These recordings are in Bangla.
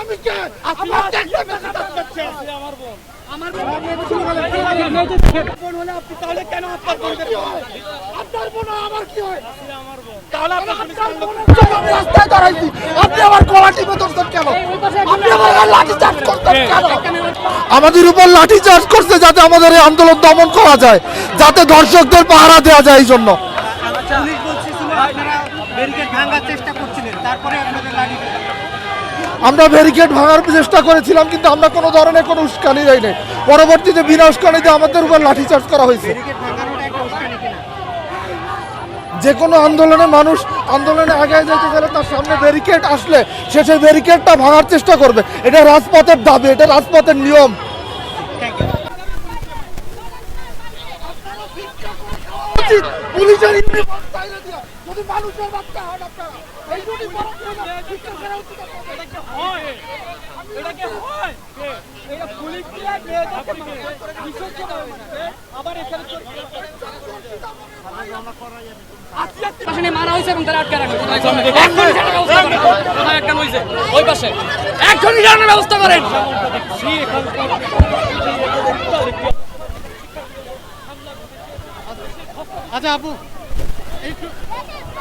আমি কে? আমার আমার বোন। আমার বোন হলে আপনি তাহলে কেন হত্যা করবেন আপনার বোন আমার কি হয়? আমার বোন। তাহলে আপনি আপনার রাস্তায় দাঁড়াইছি আপনি আমার গলা টিপে ধরছেন কেন? আপনি আমার লাঠি চার্জ কেন? আমাদের উপর লাঠি চার্জ করছে যাতে আমাদের এই আন্দোলন দমন করা যায় যাতে দর্শকদের পাহারা দেওয়া যায় এই জন্য। পুলিশ বলছিল আপনারা ব্যারিকেড ভাঙার চেষ্টা করছিলেন তারপরে আপনাদের লাঠি আমরা ব্যারিকেড ভাঙার চেষ্টা করেছিলাম কিন্তু আমরা কোনো ধরনের কোনো উস্কানি দেয় নাই পরবর্তীতে বিনা উস্কানিতে আমাদের উপর লাঠিচার্জ করা হয়েছে। যে কোনো আন্দোলনে মানুষ আন্দোলনে আগে যেতে গেলে তার সামনে ব্যারিকেড আসলে সে সেই ব্যারিকেডটা ভাঙার চেষ্টা করবে। এটা রাজপথের দাবি এটা রাজপথের নিয়ম। পুলিশের যদি মানুষের বাচ্চা হন আপনারা এই ইউনিফর্ম দিয়ে না, উচিত আপনাদের। হয়? এটা হয়? এটা পুলিশ দিয়ে মেয়েদেরকে মানে বিসর্জন মানে আবার এখানে চোর- মারা হয়েছে এবং তারা আটকে রাখা হয়েছে। ওই পাশে। ব্যবস্থা করেন। আচ্ছা আপু এই এত দূর করে আপনি এই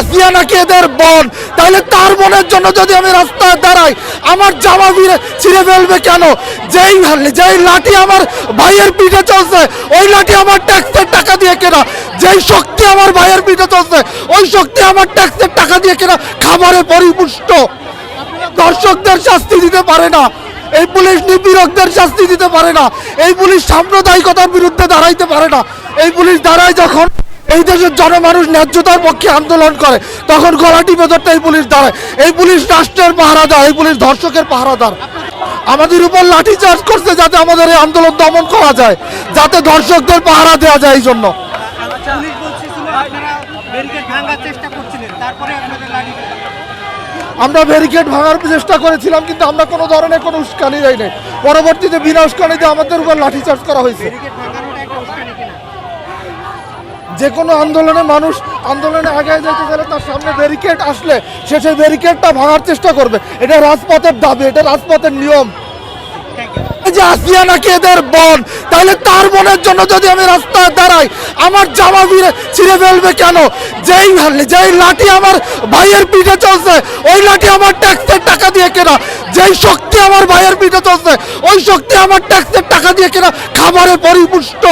আসিয়া নাকি এদের বোন, তাহলে তার বোনের জন্য যদি আমি রাস্তায় দাঁড়াই, আমার জামা ভিড়ে ছিঁড়ে ফেলবে কেন? যেই যেই লাঠি আমার ভাইয়ের পিঠে চলছে, ওই লাঠি আমার ট্যাক্সের টাকা দিয়ে কেনা। যেই শক্তি আমার ভাইয়ের পিঠে চলছে, ওই শক্তি আমার ট্যাক্সের টাকা দিয়ে কেনা, খাবারে পরিপুষ্ট। দর্শকদের শাস্তি দিতে পারে না। এই পুলিশ নিপীড়কদের শাস্তি দিতে পারে না। এই পুলিশ সাম্প্রদায়িকতার বিরুদ্ধে দাঁড়াইতে পারে না। এই পুলিশ দাঁড়ায় যখন এই দেশের জনমানুষ ন্যায্যতার পক্ষে আন্দোলন করে, তখন গলাটি বেদরটা এই পুলিশ দাঁড়ায়। এই পুলিশ রাষ্ট্রের পাহারাদার, এই পুলিশ ধর্ষকের পাহারাদার। আমাদের উপর লাঠি চার্জ করছে যাতে আমাদের এই আন্দোলন দমন করা যায়, যাতে দর্শকদের পাহারা দেওয়া যায় এই জন্য। চেষ্টা করছিলেন, তারপরে আমরা ব্যারিকেড ভাঙার চেষ্টা করেছিলাম কিন্তু আমরা কোনো ধরনের কোনো উস্কানি দেয় নাই পরবর্তীতে বিনা উস্কানিতে আমাদের উপর লাঠিচার্জ করা হয়েছে। যে কোনো আন্দোলনে মানুষ আন্দোলনে আগে যেতে গেলে তার সামনে ব্যারিকেড আসলে সে সেই ব্যারিকেডটা ভাঙার চেষ্টা করবে। এটা রাজপথের দাবি এটা রাজপথের নিয়ম। যে আসিয়া নাকি এদের বন, তাহলে তার বনের জন্য যদি আমি রাস্তায় দাঁড়াই, আমার জামা ভিড়ে ছিঁড়ে ফেলবে কেন? যেই যেই লাঠি আমার ভাইয়ের পিঠে চলছে, ওই লাঠি আমার ট্যাক্সের টাকা দিয়ে কেনা। যেই শক্তি আমার ভাইয়ের পিঠে চলছে, ওই শক্তি আমার ট্যাক্সের টাকা দিয়ে কেনা, খাবারে পরিপুষ্ট।